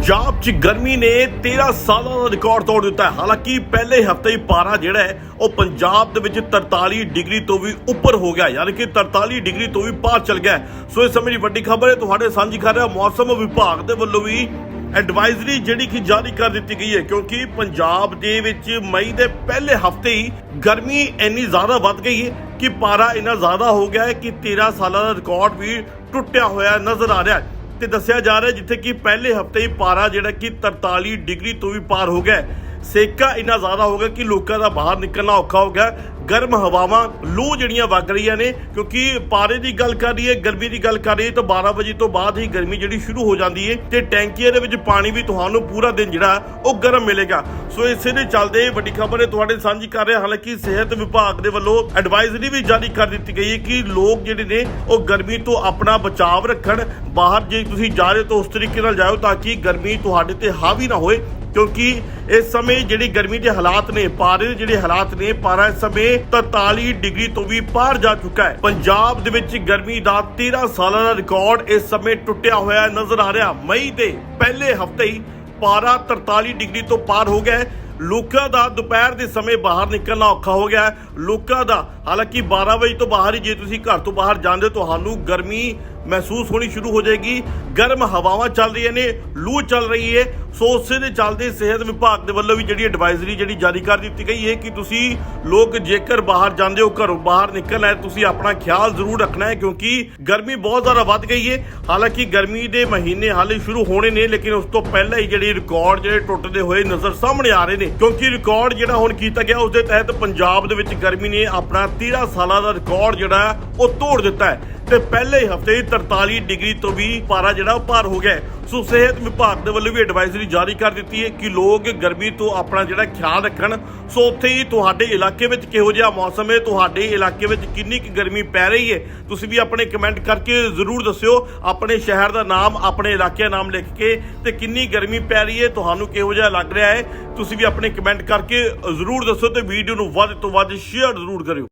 ਪੰਜਾਬ 'ਚ ਗਰਮੀ ਨੇ 13 ਸਾਲਾਂ ਦਾ ਰਿਕਾਰਡ ਤੋੜ ਦਿੱਤਾ ਹੈ। ਹਾਲਾਂਕਿ ਪਹਿਲੇ ਹਫ਼ਤੇ ਹੀ ਪਾਰਾ ਜਿਹੜਾ ਹੈ, ਉਹ ਪੰਜਾਬ ਦੇ ਵਿੱਚ 43 ਡਿਗਰੀ ਤੋਂ ਵੀ ਉੱਪਰ ਹੋ ਗਿਆ ਯਾਨੀ ਕਿ 43 ਡਿਗਰੀ ਤੋਂ ਵੀ ਪਾਰ ਚਲ ਗਿਆ ਸੋ ਇਸ ਸਮੇਂ ਦੀ ਵੱਡੀ ਖਬਰ ਹੈ, ਤੁਹਾਡੇ ਸਾਂਝੀ ਕਰ ਰਿਹਾ ਮੌਸਮ ਵਿਭਾਗ ਦੇ ਵੱਲੋਂ ਵੀ ਐਡਵਾਈਜ਼ਰੀ ਜਿਹੜੀ ਕਿ ਜਾਰੀ ਕਰ ਦਿੱਤੀ ਗਈ ਹੈ, ਕਿਉਂਕਿ ਪੰਜਾਬ ਦੇ ਵਿੱਚ ਮਈ ਦੇ ਪਹਿਲੇ ਹਫ਼ਤੇ ਹੀ ਗਰਮੀ ਇੰਨੀ ਜ਼ਿਆਦਾ ਵੱਧ ਗਈ ਹੈ ਕਿ ਪਾਰਾ ਇੰਨਾ ਜ਼ਿਆਦਾ ਹੋ ਗਿਆ ਹੈ ਕਿ 13 ਸਾਲਾਂ ਦਾ ਰਿਕਾਰਡ ਵੀ ਟੁੱਟਿਆ ਹੋਇਆ ਨਜ਼ਰ ਆ ਰਿਹਾ ਹੈ। ਤੇ ਦੱਸਿਆ ਜਾ ਰਿਹਾ ਜਿੱਥੇ ਕਿ ਪਹਿਲੇ ਹਫ਼ਤੇ ਹੀ ਪਾਰਾ ਜਿਹੜਾ ਕਿ 43 ਡਿਗਰੀ ਤੋਂ ਵੀ ਪਾਰ ਹੋ ਗਿਆ ਸੇਕਾ ਇੰਨਾ ਜ਼ਿਆਦਾ ਹੋ ਗਿਆ ਕਿ ਲੋਕਾਂ ਦਾ ਬਾਹਰ ਨਿਕਲਣਾ ਔਖਾ ਹੋ ਗਿਆ। ਗਰਮ ਹਵਾਵਾਂ, ਲੂ ਜਿਹੜੀਆਂ ਵਗ ਰਹੀਆਂ ਨੇ, ਕਿਉਂਕਿ ਪਾਰੇ ਦੀ ਗੱਲ ਕਰ ਰਹੀ ਹੈ ਗਰਮੀ ਦੀ ਗੱਲ ਕਰ ਰਹੀ ਹੈ ਤਾਂ 12 ਵਜੇ ਤੋਂ ਬਾਅਦ ਹੀ ਗਰਮੀ ਜਿਹੜੀ ਸ਼ੁਰੂ ਹੋ ਜਾਂਦੀ ਹੈ ਤੇ ਟੈਂਕੀਆਂ ਦੇ ਵਿੱਚ ਪਾਣੀ ਵੀ ਤੁਹਾਨੂੰ ਪੂਰਾ ਦਿਨ ਜਿਹੜਾ, ਉਹ ਗਰਮ ਮਿਲੇਗਾ। ਸੋ ਇਸੇ ਦੇ ਚੱਲਦੇ ਵੱਡੀ ਖਬਰ ਹੈ ਤੁਹਾਡੇ ਸਾਂਝੀ ਕਰ ਰਹੇ, ਹਾਲਾਂਕਿ ਸਿਹਤ ਵਿਭਾਗ ਦੇ ਵੱਲੋਂ ਐਡਵਾਈਜ਼ਰੀ ਵੀ ਜਾਰੀ ਕਰ ਦਿੱਤੀ ਗਈ ਹੈ ਕਿ ਲੋਕ ਜਿਹੜੇ ਨੇ, ਉਹ ਗਰਮੀ ਤੋਂ ਆਪਣਾ ਬਚਾਅ ਰੱਖਣ, ਬਾਹਰ ਜੇ ਤੁਸੀਂ ਜਾ ਰਹੇ ਹੋ ਤਾਂ ਉਸ ਤਰੀਕੇ ਨਾਲ ਜਾਓ ਤਾਂ ਕਿ ਗਰਮੀ ਤੁਹਾਡੇ ਤੇ ਹਾਵੀ ਨਾ ਹੋਏ। ਕਿਉਂਕਿ ਇਸ ਸਮੇਂ ਜਿਹੜੀ ਗਰਮੀ ਦੇ ਹਾਲਾਤ ਨੇ ਪਾਰੇ ਦੇ ਜਿਹੜੇ ਹਾਲਾਤ ਨੇ ਪਾਰਾ ਇਸ ਸਮੇਂ 43 ਡਿਗਰੀ ਤੋਂ ਵੀ ਪਾਰ ਜਾ ਚੁੱਕਾ ਹੈ। ਪੰਜਾਬ ਦੇ ਵਿੱਚ ਗਰਮੀ ਦਾ 13 ਸਾਲਾਂ ਦਾ ਰਿਕਾਰਡ ਇਸ ਸਮੇਂ ਟੁੱਟਿਆ ਹੋਇਆ ਨਜ਼ਰ ਆ ਰਿਹਾ। ਮਈ ਦੇ ਪਹਿਲੇ ਹਫ਼ਤੇ ਹੀ ਪਾਰਾ 43 ਡਿਗਰੀ ਤੋਂ ਪਾਰ ਹੋ ਗਿਆ ਹੈ। ਲੋਕਾਂ ਦਾ ਦੁਪਹਿਰ ਦੇ ਸਮੇਂ ਬਾਹਰ ਨਿਕਲਣਾ ਔਖਾ ਹੋ ਗਿਆ ਲੋਕਾਂ ਦਾ ਹਾਲਾਂਕਿ 12 ਵਜੇ ਤੋਂ ਬਾਹਰ ਹੀ ਜੇ ਤੁਸੀਂ ਘਰ ਤੋਂ ਬਾਹਰ ਜਾਂਦੇ ਹੋ, ਤੁਹਾਨੂੰ ਗਰਮੀ ਮਹਿਸੂਸ ਹੋਣੀ ਸ਼ੁਰੂ ਹੋ ਜਾਏਗੀ। ਗਰਮ ਹਵਾਵਾਂ ਚੱਲ ਰਹੀਆਂ ਨੇ, ਲੂ ਚੱਲ ਰਹੀ ਹੈ। ਸੋ ਉਸੇ ਦੇ ਚੱਲਦੇ ਸਿਹਤ ਵਿਭਾਗ ਦੇ ਵੱਲੋਂ ਵੀ ਜਿਹੜੀ ਐਡਵਾਈਜ਼ਰੀ ਜਿਹੜੀ ਜਾਰੀ ਕਰ ਦਿੱਤੀ ਗਈ ਹੈ ਕਿ ਤੁਸੀਂ ਲੋਕ ਜੇਕਰ ਬਾਹਰ ਜਾਂਦੇ ਹੋ, ਘਰੋਂ ਬਾਹਰ ਨਿਕਲਣਾ ਹੈ, ਤੁਸੀਂ ਆਪਣਾ ਖਿਆਲ ਜ਼ਰੂਰ ਰੱਖਣਾ ਹੈ ਕਿਉਂਕਿ ਗਰਮੀ ਬਹੁਤ ਜ਼ਿਆਦਾ ਵੱਧ ਗਈ ਹੈ। ਹਾਲਾਂਕਿ ਗਰਮੀ ਦੇ ਮਹੀਨੇ ਹਾਲੇ ਸ਼ੁਰੂ ਹੋਣੇ ਨੇ, ਲੇਕਿਨ ਉਸ ਤੋਂ ਪਹਿਲਾਂ ਹੀ ਜਿਹੜੇ ਰਿਕਾਰਡ ਜਿਹੜੇ ਟੁੱਟਦੇ ਹੋਏ ਨਜ਼ਰ ਸਾਹਮਣੇ ਆ ਰਹੇ ਨੇ। ਕਿਉਂਕਿ ਰਿਕਾਰਡ ਜਿਹੜਾ ਹੁਣ ਕੀਤਾ ਗਿਆ, ਉਸ ਦੇ ਤਹਿਤ ਪੰਜਾਬ ਦੇ ਵਿੱਚ ਗਰਮੀ ਨੇ ਆਪਣਾ 13 ਸਾਲਾਂ ਦਾ ਰਿਕਾਰਡ ਜਿਹੜਾ ਉਹ ਤੋੜ ਦਿੱਤਾ ਹੈ। ਤੇ ਪਹਿਲੇ ਹਫ਼ਤੇ ਹੀ 43 ਡਿਗਰੀ ਤੋਂ ਵੀ ਪਾਰਾ ਜਿਹੜਾ ਉਹ ਪਾਰ ਹੋ ਗਿਆ ਸੋ ਸਿਹਤ ਵਿਭਾਗ ਦੇ ਵੱਲੋਂ ਵੀ ਐਡਵਾਈਜ਼ਰੀ ਜਾਰੀ ਕਰ ਦਿੱਤੀ ਹੈ ਕਿ ਲੋਕ ਗਰਮੀ ਤੋਂ ਆਪਣਾ ਜਿਹੜਾ ਖਿਆਲ ਰੱਖਣ। ਸੋ ਉੱਥੇ ਹੀ ਤੁਹਾਡੇ ਇਲਾਕੇ ਵਿੱਚ ਕਿਹੋ ਜਿਹਾ ਮੌਸਮ ਹੈ? ਤੁਹਾਡੇ ਇਲਾਕੇ ਵਿੱਚ ਕਿੰਨੀ ਕੁ ਗਰਮੀ ਪੈ ਰਹੀ ਹੈ? ਤੁਸੀਂ ਵੀ ਆਪਣੇ ਕਮੈਂਟ ਕਰਕੇ ਜ਼ਰੂਰ ਦੱਸਿਓ। ਆਪਣੇ ਸ਼ਹਿਰ ਦਾ ਨਾਮ, ਆਪਣੇ ਇਲਾਕੇ ਦਾ ਨਾਮ ਲਿਖ ਕੇ ਤੇ ਕਿੰਨੀ ਗਰਮੀ ਪੈ ਰਹੀ ਹੈ, ਤੁਹਾਨੂੰ ਕਿਹੋ ਜਿਹਾ ਲੱਗ ਰਿਹਾ ਹੈ? ਤੁਸੀਂ ਵੀ ਆਪਣੇ ਕਮੈਂਟ ਕਰਕੇ ਜ਼ਰੂਰ ਦੱਸੋ ਤੇ ਵੀਡੀਓ ਨੂੰ ਵੱਧ ਤੋਂ ਵੱਧ ਸ਼ੇਅਰ ਜ਼ਰੂਰ ਕਰਿਓ।